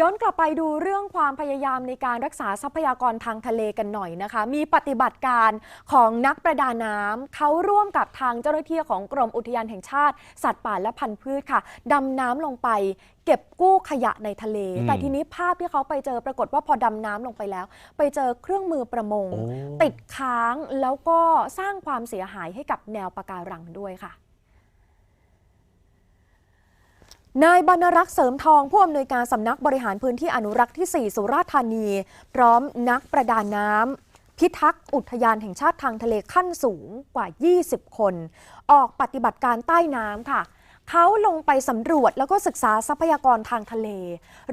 ย้อนกลับไปดูเรื่องความพยายามในการรักษาทรัพยากรทางทะเลกันหน่อยนะคะ มีปฏิบัติการของนักประดาน้ำเขาร่วมกับทางเจ้าหน้าที่ของกรมอุทยานแห่งชาติ สัตว์ป่าและพันธุ์พืชค่ะดำน้ำลงไป เก็บกู้ขยะในทะเล อืมแต่ทีนี้ภาพที่เขาไปเจอปรากฏว่าพอดำน้ำลงไปแล้ว ไปเจอเครื่องมือประมง โอ้ ติดค้างแล้วก็สร้างความเสียหายให้กับแนวปะการังด้วยค่ะ นายบรรรักษ์เสริมทองผู้อำนวยการสำนักบริหารพื้นที่อนุรักษ์ที่ 4 สุราษฎร์ธานี พร้อมนักประดาน้ำพิทักษ์อุทยานแห่งชาติทางทะเลขั้นสูงกว่า 20 คน ออกปฏิบัติการใต้น้ำค่ะ เขาลงไปสำรวจแล้วก็ศึกษาทรัพยากรทางทะเล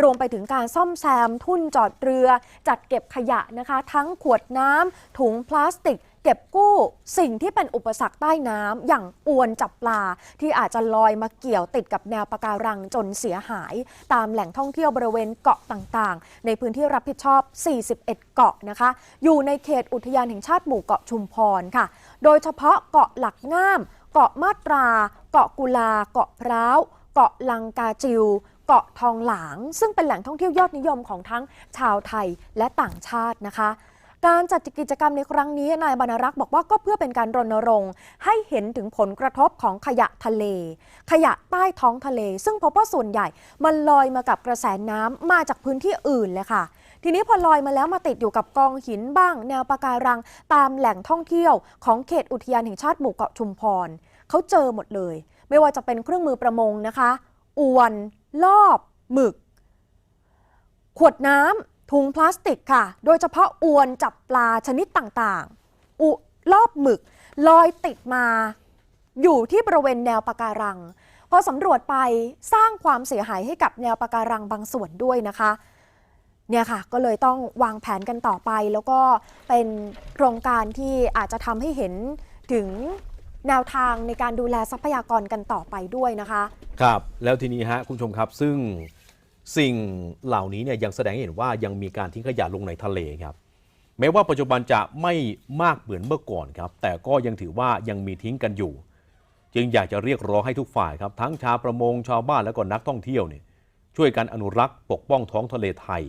รวมไปถึงการซ่อมแซม ทุ่นจอดเรือ จัดเก็บขยะนะคะ ทั้งขวดน้ำถุงพลาสติก เก็บกู้สิ่งที่เป็นอุปสรรคใต้น้ำอย่างอวนจับปลา ที่อาจจะลอยมาเกี่ยวติดกับแนวปะการังจนเสียหาย ตามแหล่งท่องเที่ยวบริเวณเกาะต่างๆ ในพื้นที่รับผิดชอบ 41 เกาะนะคะ อยู่ในเขตอุทยานแห่งชาติหมู่เกาะชุมพรค่ะ โดยเฉพาะเกาะหลักง่าม เกาะมาตรา เกาะกุลา เกาะพร้าว เกาะลังกาจิว เกาะทองหลาง ซึ่งเป็นแหล่งท่องเที่ยวยอดนิยมของทั้งชาวไทยและต่างชาตินะคะการจัดกิจกรรมในครั้งนี้นายบรรรักษ์บอกว่าก็เพื่อเป็นการรณรงค์ ให้เห็นถึงผลกระทบของขยะทะเล ขยะใต้ท้องทะเล ซึ่งพบว่าส่วนใหญ่มันลอยมากับกระแสน้ำมาจากพื้นที่อื่นเลยค่ะ ทีนี้พอลอยมาแล้วมาติดอยู่กับกองหินบ้าง แนวปะการังตามแหล่งท่องเที่ยว ของเขตอุทยานแห่งชาติหมู่เกาะชุมพรเขาเจอหมดเลย ไม่ว่าจะเป็นเครื่องมือประมงนะคะ อวนลอบหมึก ขวดน้ำถุงพลาสติกค่ะ โดยเฉพาะอวนจับปลาชนิดต่างๆ อุลอบหมึก ลอยติดมาอยู่ที่บริเวณแนวปะการังพอสำรวจไปสร้างความเสียหายให้กับแนวปะการังบางส่วนด้วยนะคะ เนี่ยค่ะก็เลยต้องวางแผนกันต่อไป แล้วก็เป็นโครงการที่อาจจะทำให้เห็นถึงแนวทางในการดูแลทรัพยากรกันต่อไปด้วยนะคะ ครับ แล้วทีนี้ฮะคุณผู้ชมครับ ซึ่งสิ่งเหล่านี้เนี่ยยังแสดงให้เห็นว่ายังมีการทิ้งขยะลงในทะเลครับ แม้ว่าปัจจุบันจะไม่มากเหมือนเมื่อก่อนครับ แต่ก็ยังถือว่ายังมีทิ้งกันอยู่ จึงอยากจะเรียกร้องให้ทุกฝ่ายครับ ทั้งชาวประมงชาวบ้านและก็นักท่องเที่ยวเนี่ยช่วยกันอนุรักษ์ปกป้องท้องทะเลไทย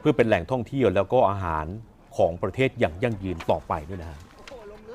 เพื่อเป็นแหล่งท่องเที่ยวแล้วก็อาหารของประเทศอย่างยั่งยืนต่อไปด้วยนะฮะ